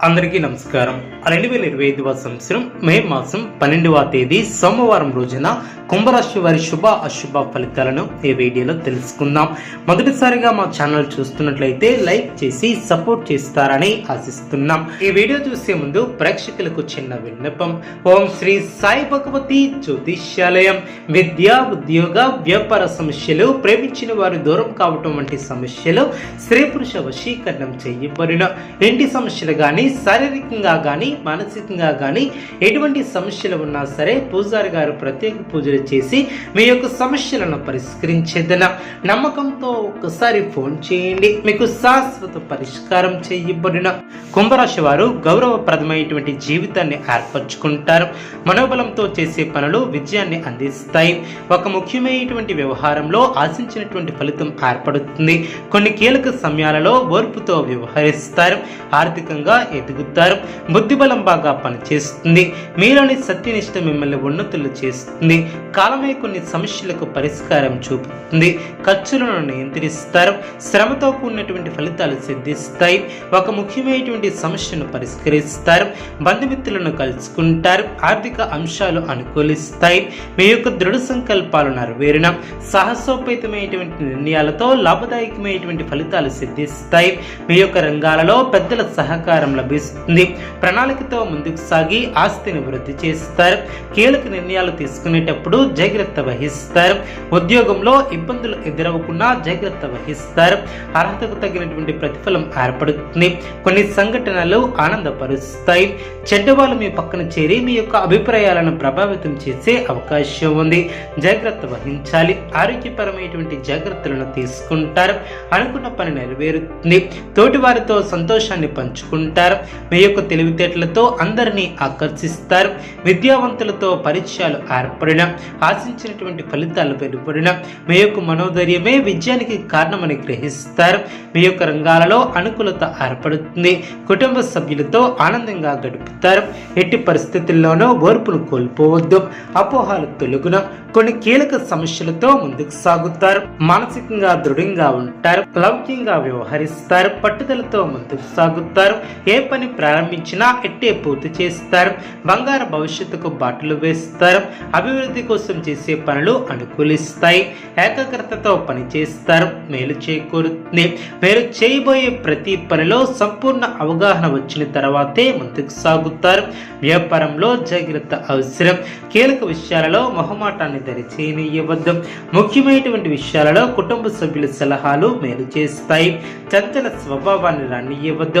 అందరికీ నమస్కారం. రెండు వేల ఇరవై ఐదవ సంవత్సరం మే మాసం పన్నెండవ తేదీ సోమవారం రోజున కుంభరాశి వారి శుభ అశుభ ఫలితాలను ఈ వీడియోలో తెలుసుకుందాం. మొదటిసారిగా మా ఛానల్ చూస్తున్నట్లయితే లైక్ చేసి సపోర్ట్ చేస్తారని ఆశిస్తున్నాం. ఈ వీడియో చూసే ముందు ప్రేక్షకులకు చిన్న విన్నపం. ఓం శ్రీ సాయి భగవతి జ్యోతిష్యాలయం. విద్య ఉద్యోగ వ్యాపార సమస్యలు ప్రేమించిన వారు దూరం కావటం వంటి సమస్యలు స్త్రీ పురుష వశీకరణం చేయబడిన ఇంటి సమస్యలు కానీ శారీరకంగా కానీ మానసికంగా కానీ ఎటువంటి సమస్యలు ఉన్నా సరే పూజారి గారు ప్రత్యేక పూజలు చేసి మీ యొక్క సమస్యలను పరిష్కరించేదన. నమ్మకంతో ఒక్కసారి ఫోన్ చేయండి. మీకు శాశ్వత పరిష్కారం చేయబడిన కుంభరాశి వారు గౌరవప్రదమైనటువంటి జీవితాన్ని ఏర్పరచుకుంటారు. మనోబలంతో చేసే పనులు విజయాన్ని అందిస్తాయి. ఒక ముఖ్యమైనటువంటి వ్యవహారంలో ఆశించినటువంటి ఫలితం ఏర్పడుతుంది. కొన్ని కీలక సమయాలలో ఓర్పుతో వ్యవహరిస్తారు. ఆర్థికంగా ఎదుగుతారు. బుద్ధిబలం బాగా పనిచేస్తుంది. మీలోని సత్యనిష్ట మిమ్మల్ని ఉన్నతులు చేస్తుంది. కాలమే కొన్ని సమస్యలకు పరిష్కారం చూపుతుంది. ఖర్చులను నియంత్రిస్తారు. శ్రమతో కూడినటువంటి ఫలితాలు సిద్ధిస్తాయి. ఒక ముఖ్యమైనటువంటి సమస్యను పరిష్కరిస్తారు. బంధుమిత్రులను కలుసుకుంటారు. ఆర్థిక అంశాలు అనుకూలిస్తాయి. మీ యొక్క దృఢ సంకల్పాలు నెరవేరిన సాహసోపేతమైనటువంటి నిర్ణయాలతో లాభదాయకమైనటువంటి ఫలితాలు సిద్ధిస్తాయి. మీ యొక్క రంగాలలో పెద్దల సహకారం లభిస్తుంది. ప్రణాళికతో ముందుకు సాగి ఆస్తిని వృద్ధి చేస్తారు. కీలక నిర్ణయాలు తీసుకునేటప్పుడు జాగ్రత్త వహిస్తారు. ఉద్యోగంలో ఇబ్బందులు ఎదురవకుండా జాగ్రత్త వహిస్తారు. అర్హతకు తగినటువంటి ప్రతిఫలం ఏర్పడుతుంది. కొన్ని సంఘటనలు ఆనందపరుస్తాయి. చెడ్డవాళ్ళు మీ పక్కన చేరి మీ యొక్క అభిప్రాయాలను ప్రభావితం చేసే అవకాశం ఉంది. జాగ్రత్త వహించాలి. ఆరోగ్యపరమైనటువంటి జాగ్రత్తలను తీసుకుంటారు. అనుకున్న పని నెరవేరుతుంది. తోటి వారితో సంతోషాన్ని పంచుకుంటారు. మీ యొక్క తెలివితేటలతో అందరినీ ఆకర్షిస్తారు. విద్యావంతులతో పరిచయాలు ఏర్పడిన ఆశించినటువంటి ఫలితాలు వెలువడిన మీ యొక్క మనోధైర్యమే విజయానికి కారణమని గ్రహిస్తారు. మీ యొక్క రంగాలలో అనుకూలత ఏర్పడుతుంది. కుటుంబ సభ్యులతో ఆనందంగా గడుపుతారు. ఎట్టి పరిస్థితుల్లోనూ ఓర్పును కోల్పోవద్దు. అపోహాలు తొలగున. కొన్ని కీలక సమస్యలతో ముందుకు సాగుతారు. మానసికంగా దృఢంగా ఉంటారు. లౌక్యంగా వ్యవహరిస్తారు. పట్టుదలతో ముందుకు సాగుతారు. ఏ పని ప్రారంభించినా ఎట్టే పూర్తి చేస్తారు. బంగారు భవిష్యత్తుకు బాటలు వేస్తారు. అభివృద్ధి కోసం చేసే పనులు అనుకూలిస్తాయి. ఏకాగ్రతతో పని చేస్తారు. మేలు చేకూరుతుంది మీరు చేయబోయే ప్రతి పనిలో సంపూర్ణ అవగాహన వచ్చిన తర్వాతే ముందుకు సాగుతారు. వ్యాపారంలో జాగ్రత్త అవసరం. కీలక విషయాలలో మొహమాటాన్ని దరిచేయనివ్వద్దు. ముఖ్యమైనటువంటి విషయాలలో కుటుంబ సభ్యుల సలహాలు మేలు చేస్తాయి. చంచల స్వభావాన్ని రానివ్వద్దు.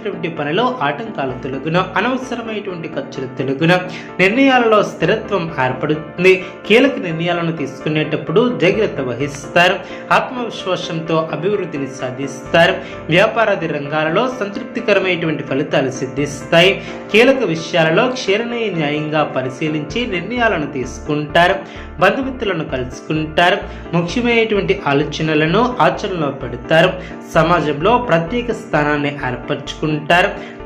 చేసేటువంటి పనిలో ఆటంకాలు తొలగున అనవసరమైనటువంటి ఖర్చులు తొలగున నిర్ణయాలలో స్థిరత్వం ఏర్పడుతుంది. కీలక నిర్ణయాలను తీసుకునేటప్పుడు జాగ్రత్త వహిస్తారు. ఆత్మవిశ్వాసంతో అభివృద్ధిని సాధిస్తారు. వ్యాపారాది రంగాలలో సంతృప్తికరమైనటువంటి ఫలితాలు సిద్ధిస్తాయి. కీలక విషయాలలో క్షీరనీయ న్యాయంగా పరిశీలించి నిర్ణయాలను తీసుకుంటారు. బంధుమిత్రులను కలుసుకుంటారు. ముఖ్యమైనటువంటి ఆలోచనలను ఆచరణలో పెడతారు. సమాజంలో ప్రత్యేక స్థానాన్ని ఏర్పరచుకుంటారు.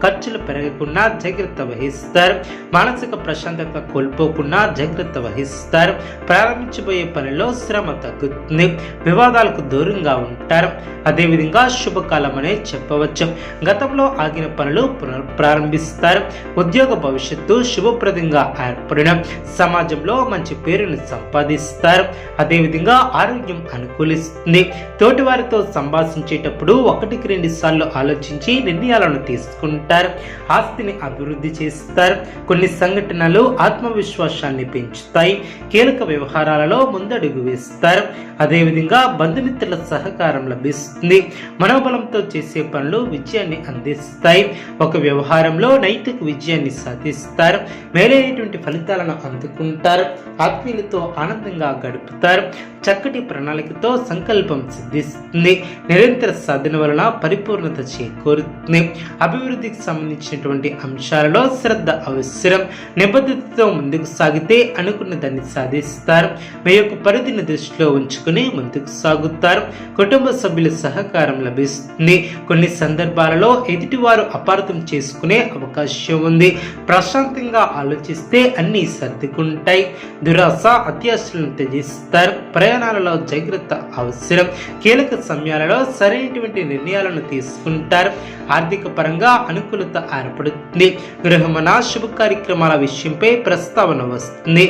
ఖర్చులు పెరగకుండా జాగ్రత్త వహిస్తారు. మానసిక ప్రశాంతత కోల్పోకుండా జాగ్రత్త వహిస్తారు. ప్రారంభించబోయే పనిలో శ్రమ తగ్గుతుంది. వివాదాలకు దూరంగా ఉంటారు. అదేవిధంగా శుభకాలం అనే చెప్పవచ్చు. గతంలో ఆగిన పనులు పునర్ ప్రారంభిస్తారు. ఉద్యోగ భవిష్యత్తు శుభప్రదంగా ఏర్పడిన సమాజంలో మంచి పేరును సంపాదిస్తారు. అదేవిధంగా ఆరోగ్యం అనుకూలిస్తుంది. తోటివారితో సంభాషించేటప్పుడు ఒకటికి రెండు సార్లు ఆలోచించి నిర్ణయాలను తీసుకుంటారు ఆస్తిని అభివృద్ధి చేస్తారు. కొన్ని సంఘటనలు ఆత్మవిశ్వాసాన్ని పెంచుతాయి కీలక వ్యవహారాలలో ముందడుగు వేస్తారు. అదేవిధంగా బంధుమిత్రుల సహకారం లభిస్తుంది. మనోబలంతో చేసే పనులు విజయాన్ని అందిస్తాయి. ఒక వ్యవహారంలో నైతిక విజయాన్ని సాధిస్తారు. మేలైనటువంటి ఫలితాలను అందుకుంటారు. ఆత్మీయులతో ఆనందంగా గడుపుతారు. చక్కటి ప్రణాళికతో సంకల్పం సిద్ధిస్తుంది. నిరంతర సాధన వలన పరిపూర్ణత చేకూరుతుంది. అభివృద్ధికి సంబంధించినటువంటి అంశాలలో శ్రద్ధ అవసరం. నిబద్ధతతో ముందుకు సాగితే అనుకున్న దాన్ని సాధిస్తారు. మీ యొక్క పరిధిని దృష్టిలో ఉంచుకుని ముందుకు సాగుతారు. కుటుంబ సభ్యుల సహకారం లభిస్తుంది. కొన్ని సందర్భాలలో ఎదుటివారు అపార్థం చేసుకునే అవకాశం ఉంది. ప్రశాంతంగా ఆలోచిస్తే అన్నీ సర్దుకుంటాయి. దురాశ అత్యాశలను త్యజిస్తారు ప్రయాణాలలో జాగ్రత్త అవసరం. కీలక సమయాలలో సరైనటువంటి నిర్ణయాలను తీసుకుంటారు. ఆర్థిక ఆర్థిక పరంగా అనుకూలత ఏర్పడుతుంది. గృహమన శుభ కార్యక్రమాల విషయంపై ప్రస్తావన వస్తుంది.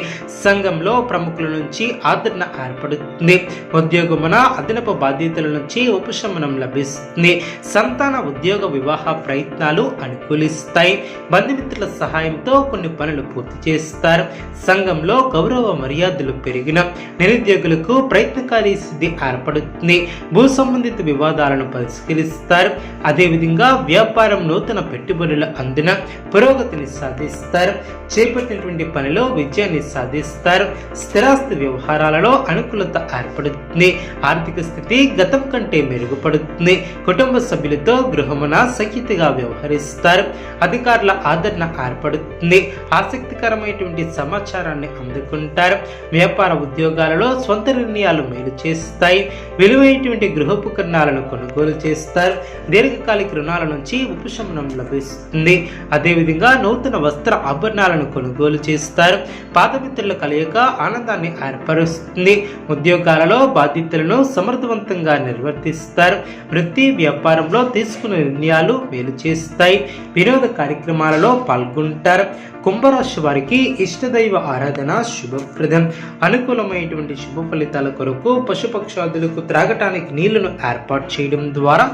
సంఘంలో ప్రముఖుల నుంచి ఆదరణ ఏర్పడుతుంది. ఉద్యోగమున అదనపు బాధ్యతల నుంచి ఉపశమనం లభిస్తుంది. సంతాన ఉద్యోగ వివాహ ప్రయత్నాలు అనుకూలిస్తాయి. బంధుమిత్రుల సహాయంతో కొన్ని పనులు పూర్తి చేస్తారు. సంఘంలో గౌరవ మర్యాదలు పెరిగిన నిరుద్యోగులకు ప్రయత్నకారి సిద్ధి ఏర్పడుతుంది. భూ సంబంధిత వివాదాలను పరిష్కరిస్తారు. అదేవిధంగా వ్యాపారం నూతన పెట్టుబడులు అందిన పురోగతిని సాధిస్తారు. చేపట్టినటువంటి పనిలో విజయాన్ని సాధిస్తారు. స్థిరాస్తి వ్యవహారాలలో అనుకూలత ఏర్పడుతుంది. ఆర్థిక స్థితి గతం కంటే మెరుగుపడుతుంది. కుటుంబ సభ్యులతో గృహమున సఖ్యతగా వ్యవహరిస్తారు. అధికారుల ఆదరణ ఏర్పడుతుంది. ఆసక్తికరమైనటువంటి సమాచారాన్ని అందుకుంటారు. వ్యాపార ఉద్యోగాలలో సొంత నిర్ణయాలు మేలు చేస్తాయి. విలువైనటువంటి గృహోపకరణాలను కొనుగోలు చేస్తారు. దీర్ఘకాలిక రుణాల నుంచి ఉపశమనం లభిస్తుంది అదేవిధంగా నూతన వస్త్ర ఆభరణాలను కొనుగోలు చేస్తారు. పాత మిత్రుల కలయిక ఆనందాన్ని ఏర్పరుస్తుంది. ఉద్యోగాలలో బాధ్యతలను సమర్థవంతంగా నిర్వర్తిస్తారు. వృత్తి వ్యాపారంలో తీసుకునే నిర్ణయాలు మేలు చేస్తాయి. వినోద కార్యక్రమాలలో పాల్గొంటారు. కుంభరాశి వారికి ఇష్టదైవ ఆరాధన శుభప్రదం. అనుకూలమైనటువంటి శుభ ఫలితాల కొరకు పశుపక్షాదులకు త్రాగటానికి నీళ్ళను ఏర్పాటు చేయడం ద్వారా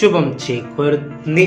శుభం చేకూరుతుంది.